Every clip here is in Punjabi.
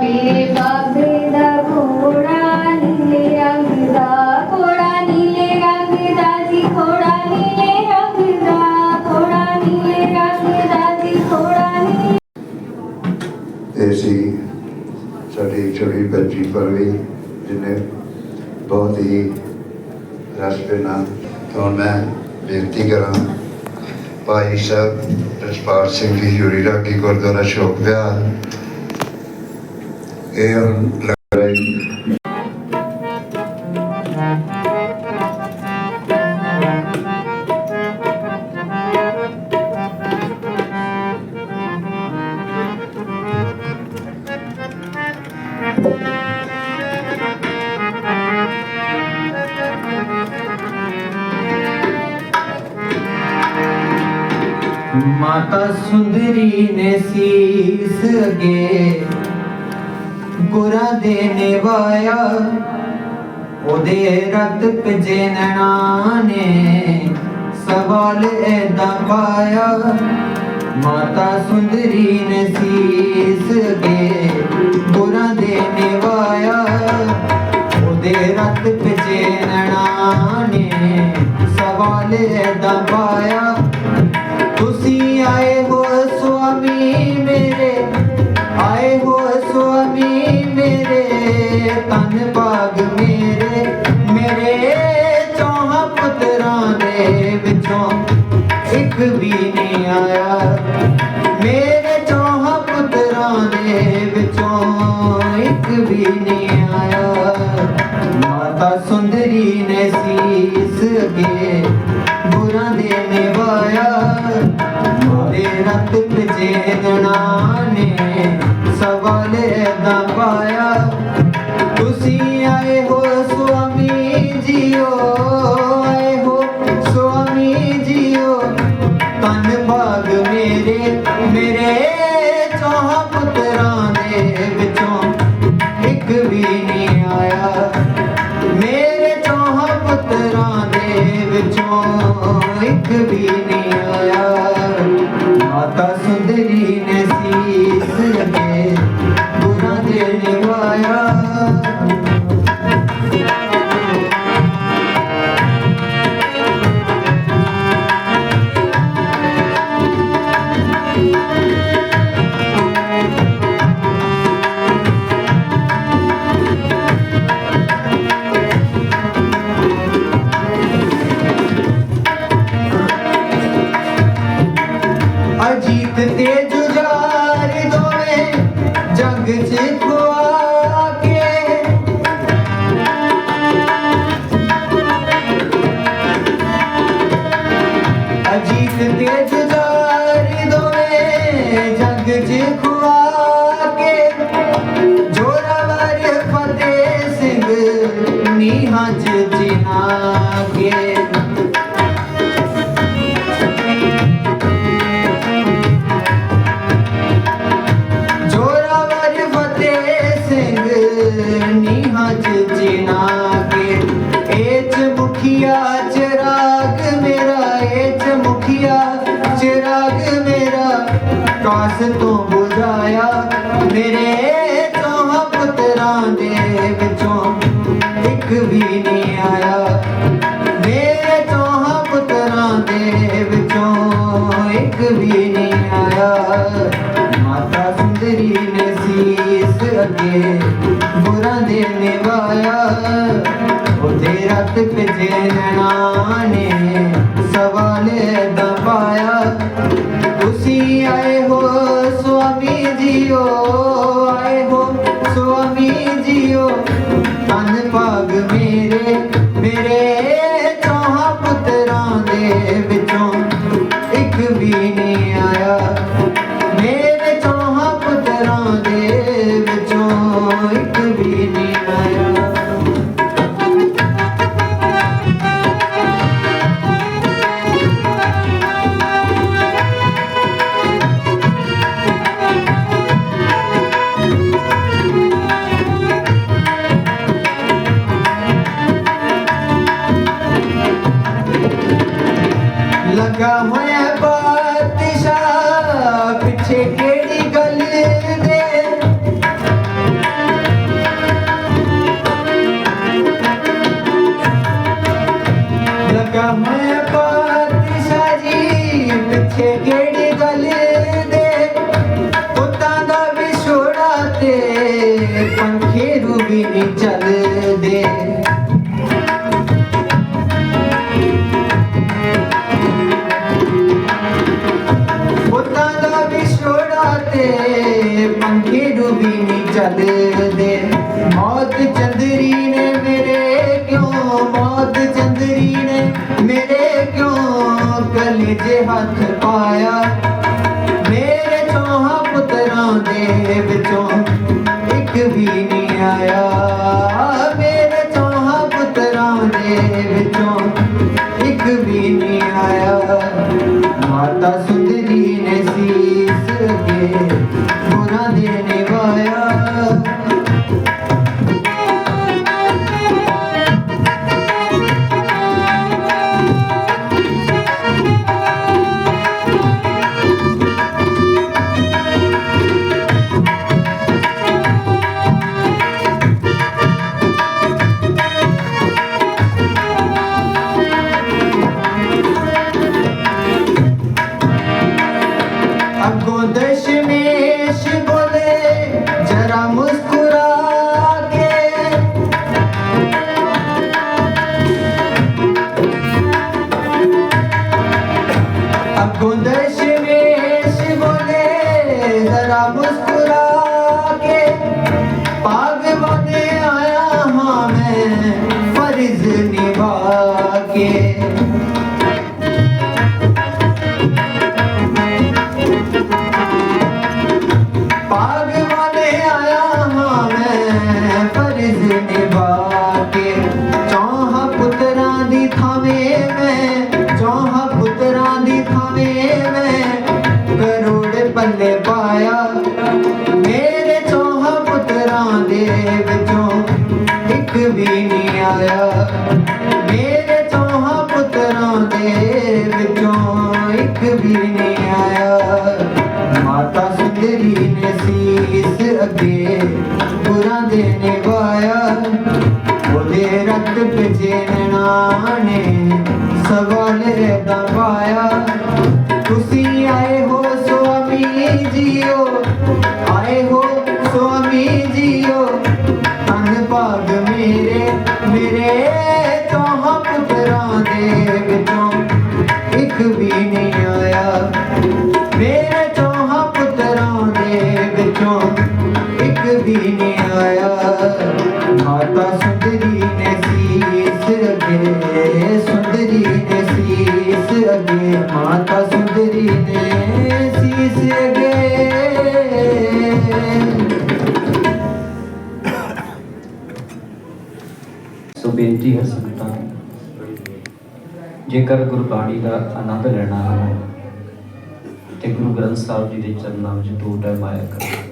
ਮੇਰੇ ਬਾਬੇ ਦਾ ਘੋੜਾ ਨੀਲੇ ਰੰਗ ਦਾ ਘੋੜਾ ਨੀਲੇ ਰੰਗ ਦਾ ਜੀ ਘੋੜਾ ਨੀਲੇ ਰੰਗ ਦਾ ਘੋੜਾ ਨੀਲੇ ਰੰਗ ਦਾ ਜੀ ਘੋੜਾ ਨੀਲੇ ਤੇ ਅਸੀਂ ਸਾਡੀ ਛੋਟੀ ਬੱਚੀ ਪਰਵੀ ਜਿਹਨੇ ਬਹੁਤ ਹੀ ਰਸਤੇ ਨਾਲ ਤੋਂ ਮੈਂ ਬੇਨਤੀ ਕਰਾਂ ਭਾਈ ਸਾਹਿਬ ਜਸਪਾਲ ਸਿੰਘ ਜੀ ਜੁੜੀ ਰਾਗੀ ਗੁਰਦੁਆਰਾ ਸ਼ੋਕ ਵਿਹਾਰ ਇਹ ਹੁਣ ਲੱਗ ਰਿਹਾ ਜੀ ਮਾਤਾ ਸੁੰਦਰੀ ਨੇ ਸੀਸ ਅਗੇ ਗੁਰਾ ਦੇ ਨਿਵਾਇਆ, ਉਹਦੇ ਰਤ ਪਜੇ ਨੈਣਾ ਨੇ ਸਵਾਲ ਐਦਾ ਪਾਇਆ। ਮਾਤਾ ਸੁੰਦਰੀ ਨੇ ਸੀਸ ਅਗੇ ਗੁਰਾ ਦੇ ਨਿਵਾਇਆ, ਉਹਦੇ ਰਤ ਪਜੇ ਨੈਣਾ ਨੇ ਸਵਾਲ ਐਦਾ ਪਾਇਆ। ਤੁਸੀਂ ਵੀ ਨਹੀਂ ਆਇਆ ਮੇਰੇ ਚੌਹਾਂ ਪੁੱਤਰਾਂ ਦੇ ਵਿੱਚੋਂ ਇੱਕ ਵੀ ਨਹੀਂ ਆਇਆ। ਮਾਤਾ ਸੁੰਦਰੀ ਨੇ ਸੀਸ ਅਗੇ ਗੁਰਾਂ ਦੇ ਨਿਵਾਇਆ। ਮੋਰੇ ਰਤ ਪਜੇ ਨੇ ਸਵਾਲ ਦਾ ਪਾਇਆ। Get the edges. ਕਾਸ ਤੋਂ ਬੁਝਾਇਆ। ਮੇਰੇ ਚੌਹਾਂ ਪੁੱਤਰਾਂ ਦੇ ਵਿੱਚੋਂ ਇੱਕ ਵੀ ਨਹੀਂ ਆਇਆ। ਮੇਰੇ ਚੌਹਾਂ ਪੁੱਤਰਾਂ ਦੇ ਵਿੱਚੋਂ ਇੱਕ ਵੀ ਨਹੀਂ ਆਇਆ। ਮਾਤਾ ਸੁੰਦਰੀ ਨੇ ਸੀਸ ਅੱਗੇ ਬੁਰਾ ਦੇ ਨਿਵਾਇਆ ਉਹਦੇ ਰਤ ਪਿਜੇ ਨੈਣਾ ਨੇ ਸਵਾਲ ਦਾ ਪਾਇਆ। ਤੁਸੀਂ ਆਏ ਜੀਓ ਆਏ ਹੋ ਸੁਆਮੀ ਜੀਓ। ਤਨ ਭਾਗ ਲੱਗਾ ਮੈਂ ਬਾਦਸ਼ਾਹ ਪਿੱਛੇ ਕਿਹੜੀ ਗੱਲ ਦੇ? ਲੱਗਾ ਮੈਂ ਬਾਦਸ਼ਾਹ ਨਹੀਂ ਚੱਲਦੇ ਮੌਤ ਚੰਦਰੀ ਨੇ ਮੇਰੇ ਕਿਉਂ, ਮੌਤ ਚੰਦਰੀ ਨੇ ਮੇਰੇ ਕਿਉਂ ਕਲੇਜੇ ਹੱਥ ਪਾਇਆ? ਮੇਰੇ ਚੋਹਾਂ ਪੁੱਤਰਾਂ ਦੇ ਵਿੱਚੋਂ ਨਿਭਾ ਕੇ ਦੇ ਵਿੱਚੋਂ ਇੱਕ ਵੀ ਨਹੀਂ ਆਇਆ। ਮਾਤਾ ਸੁੰਦਰੀ ਨੇ ਸੀਸ ਅੱਗੇ ਗੁਰਾਂ ਦੇ ਨਿਭਾਇਆ। ਉਹਦੇ ਰਕਤ ਪਿਛੇ ਨੇ ਸਵਾਲ ਰਹਿਦਾ ਪਾਇਆ। ਤੁਸੀਂ ਵੀ ਨਹੀਂ ਆਇਆ। ਮਾਤਾ ਸੁੰਦਰੀ ਨੇ ਸੀਸ ਅੱਗੇ ਸੁੰਦਰੀ ਨੇ ਸੀਸ ਅੱਗੇ ਮਾਤਾ ਸੁੰਦਰੀ ਨੇ ਸੀਸ ਅੱਗੇ ਸੋ ਬੇਨਤੀ ਹੈ ਸੰਗਤਾਂ ਜੇਕਰ ਗੁਰਬਾਣੀ ਦਾ ਆਨੰਦ ਲੈਣਾ ਹੈ, ਤੇ ਗੁਰੂ ਗ੍ਰੰਥ ਸਾਹਿਬ ਜੀ ਦੇ ਚਰਨਾਂ ਵਿੱਚ ਦੋ ਟਾਈਮ ਆਇਆ ਕਰੋ।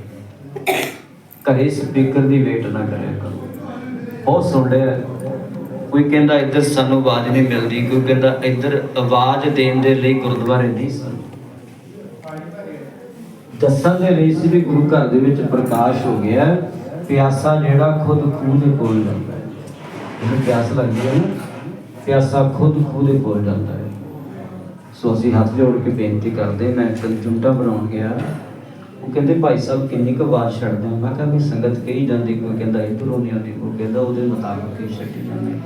ਘਰੇ ਸਪੀਕਰ ਦੀ ਵੇਟ ਨਾ ਕਰਿਆ ਕਰੋ। ਬਹੁਤ ਸੁਣ ਕੋਈ ਕਹਿੰਦਾ ਇੱਧਰ ਸਾਨੂੰ ਆਵਾਜ਼ ਨਹੀਂ ਮਿਲਦੀ, ਕੋਈ ਕਹਿੰਦਾ ਇੱਧਰ ਆਵਾਜ਼ ਦੇਣ ਦੇ ਲਈ ਗੁਰਦੁਆਰੇ ਨਹੀਂ ਸਨ। ਦੱਸਣ ਦੇ ਲਈ ਸੀ ਵੀ ਗੁਰੂ ਘਰ ਦੇ ਵਿੱਚ ਪ੍ਰਕਾਸ਼ ਹੋ ਗਿਆ ਪਿਆਸਾ ਜਿਹੜਾ ਖੁਦ ਖੂਹ ਦੇ ਕੋਲ ਜਾਂਦਾ ਹੈ। ਜਿਹਨੂੰ ਪਿਆਸ ਲੱਗਦੀ ਹੈ ਨਾ। ਪਿਆਸਾ ਖੁਦ ਖੂਹ ਦੇ ਕੋਲ ਜਾਂਦਾ ਹੈ। ਸੋ ਅਸੀਂ ਹੱਥ ਜੋੜ ਕੇ ਬੇਨਤੀ ਕਰਦੇ ਮੈਂ ਕੰਜੁੰਟਾ ਬਣਾਉਣ ਗਿਆ। ਉਹ ਕਹਿੰਦੇ ਭਾਈ ਸਾਹਿਬ, ਕਿੰਨੀ ਕੁ ਵਾਰ ਛੱਡਦੇ ਹੋ? ਮੈਂ ਕਿਹਾ ਵੀ ਸੰਗਤ ਕਹੀ ਜਾਂਦੀ, ਕੋਈ ਕਹਿੰਦਾ ਇੱਧਰੋਂ ਨਹੀਂ ਆਉਂਦੀ, ਕੋਈ ਕਹਿੰਦਾ ਉਹਦੇ ਮੁਤਾਬਕ ਹੀ ਛੱਡੀ ਜਾਂਦੀ।